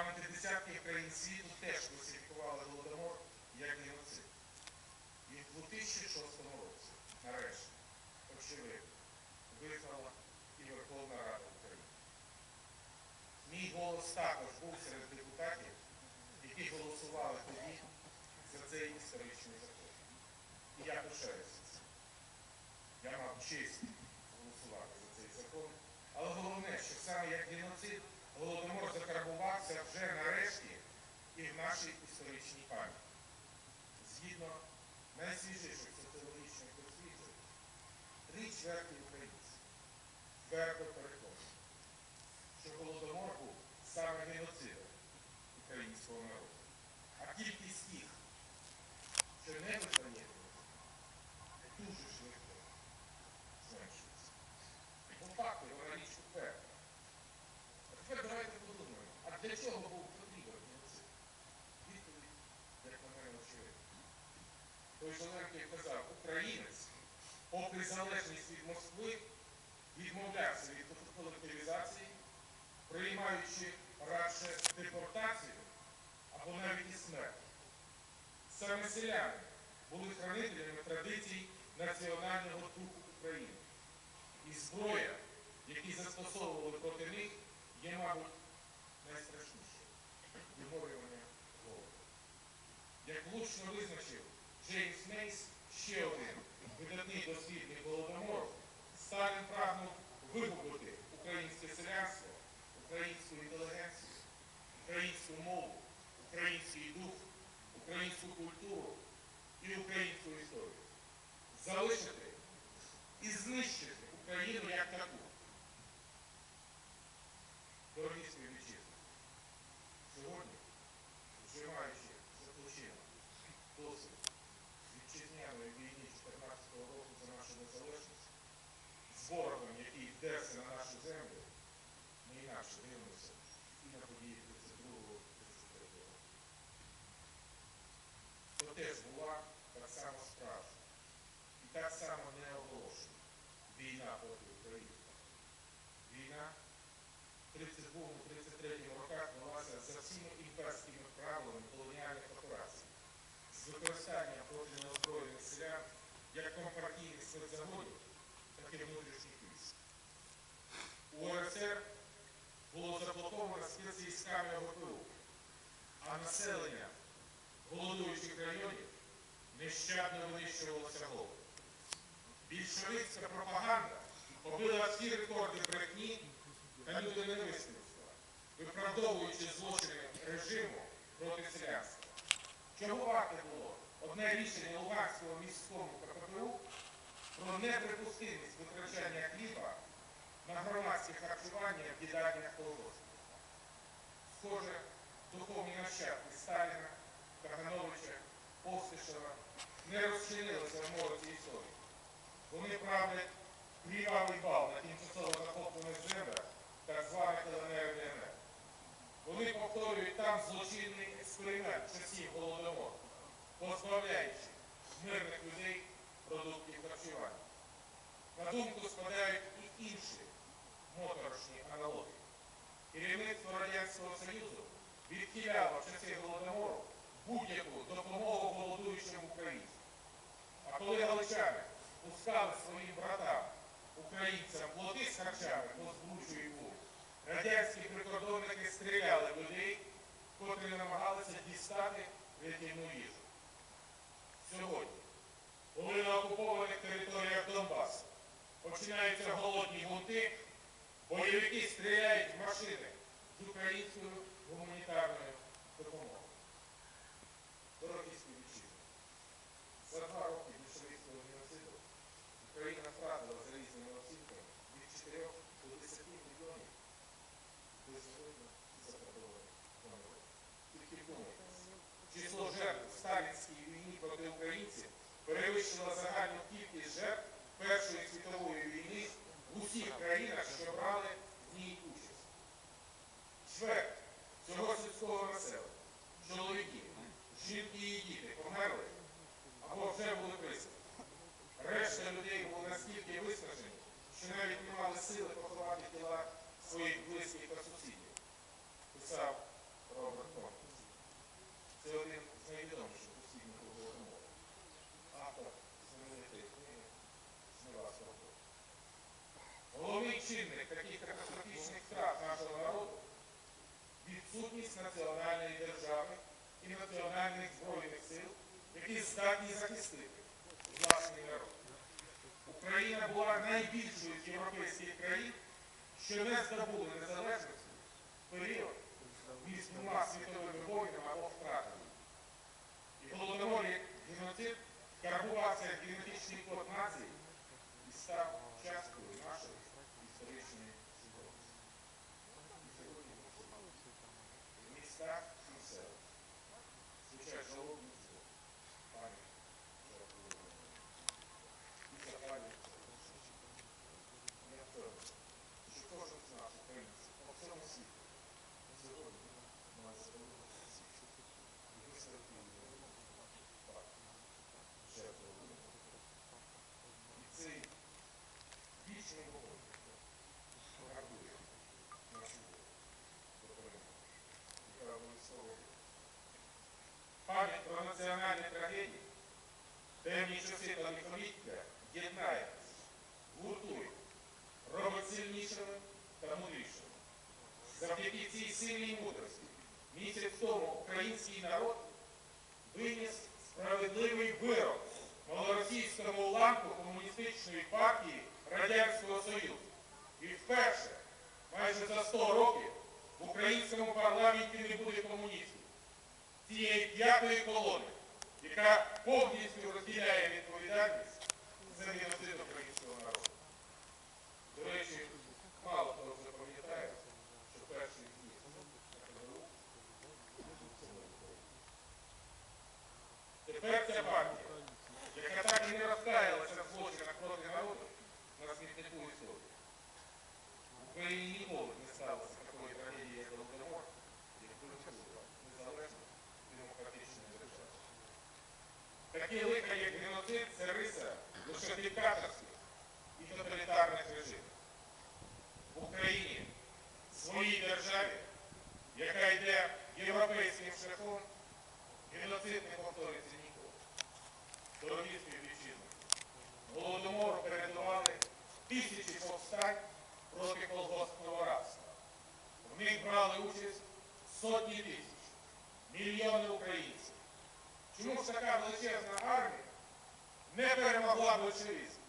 Парламенти десятків країн світу теж класифікували Голодомор як геноцид. І в 2006 році, нарешті, очевидно, визнала і Верховна Рада України. Мій голос також був серед депутатів, які голосували тоді за цей історичний закон. І я пишаюся цим. Я мав честь голосувати за цей закон. Але головне, що саме як геноцид Голодомор закарбувався вже нарешті і в нашій історичній пам'яті. Згідно найсвіжіших соціологічних досліджень, три чверті українців твердо переконані, що Голодомор був саме геноцидом українського народу. А кількість тих, що не визнає дуже швидко зменшується. По факту попри залежність від Москви, відмовлявся від колективізації, приймаючи радше депортацію або навіть і смерть. Саме селяни були хранителями традицій національного духу України. І зброя, які застосовували проти них, є, мабуть, найстрашніше виморювання голоду. Як влучно визначив Джеймс Мейс, ще один видатний дослідник голодомору, Сталін прагнув вигубити українське селянство, українську інтелігенцію, українську мову, український дух, українську культуру і українську історію. Залишити і знищити Україну як таку. Дорогі співвітчизни, сьогодні, вже маючи за плечима досвід вітчизняної війни 14 року за нашу незалежність, з ворогом, який вдерся на нашу землю, ми інакше дивимося і на події 32-33 року. То теж була так само справжня і так само не оголошена війна проти України. Війна в 32-33 роках велася за всіми імперськими правилами колоніальних операцій з використанням проти неозброєних селян як компартійних спецзагонів, і військ. У УРСР було заблоковано спецвійськами ОГПУ, а населення голодуючих районів нещадно винищувалося голодом. Більшовицька пропаганда побила всі рекорди брехні та людоненависництва, виправдовуючи злочини режиму проти селянства. Чого варте було одне рішення Луганського міському КППУ про неприпустимість витрачання хліба на громадське харчування в їдальнях колгоспів. Схоже, духовні нащадки Сталіна, Кагановича, Постишева не розчинилися в мороці історії. Вони правлять кривавий бал на тимчасово захоплених землях так званих ЛНР ДНР. Вони повторюють там злочинний експеримент часів Голодомору, позбавляючи мирних людей продуктів харчування. На думку спадають і інші моторошні аналогії. Керівництво Радянського Союзу відхиляло в часи Голодомору будь-яку допомогу голодуючим українцям. А коли галичани пускали своїм братам, українцям плоти з харчами по збучу і вух, радянські прикордонники стріляли людей, котрі намагалися дістати рятівну їжу. Сьогодні, коли на окупованих територіях Донбасу починаються голодні бунти, бойовики стріляють в машини з українською гуманітарною допомогою. Перевищило загальну кількість жертв Першої світової війни в усіх країнах, що брали національної держави і національних збройних сил, які здатні захистити власний народ. Україна була найбільшою з європейських країн, що не здобули незалежності в період між двома світовими воїнами або втратами. І голодомор як геноцид карбувався генетичний код нації і став часткою часи та лихоліття єднає нас, гуртує, робить сильнішими та мудрішими. Завдяки цій сильній мудрості місяць тому український народ виніс справедливий вирок малоросійському уламку комуністичної партії Радянського Союзу. І вперше, майже за 100 років, в українському парламенті не буде комуністів. Цієї п'ятої колони, яка повністю розділяє відповідальність за геноцид українського народу. До речі, мало хто вже пам'ятає, що перший з'їзд КГБУ відбувся на Україні. Тепер ця партія, яка так і не розкаялася в злочинах проти народу, на смітнику історії. В Україні повстань проти колгоспного рабства. В них брали участь сотні тисяч, мільйони українців. Чому ж така величезна армія не перемогла большевизм?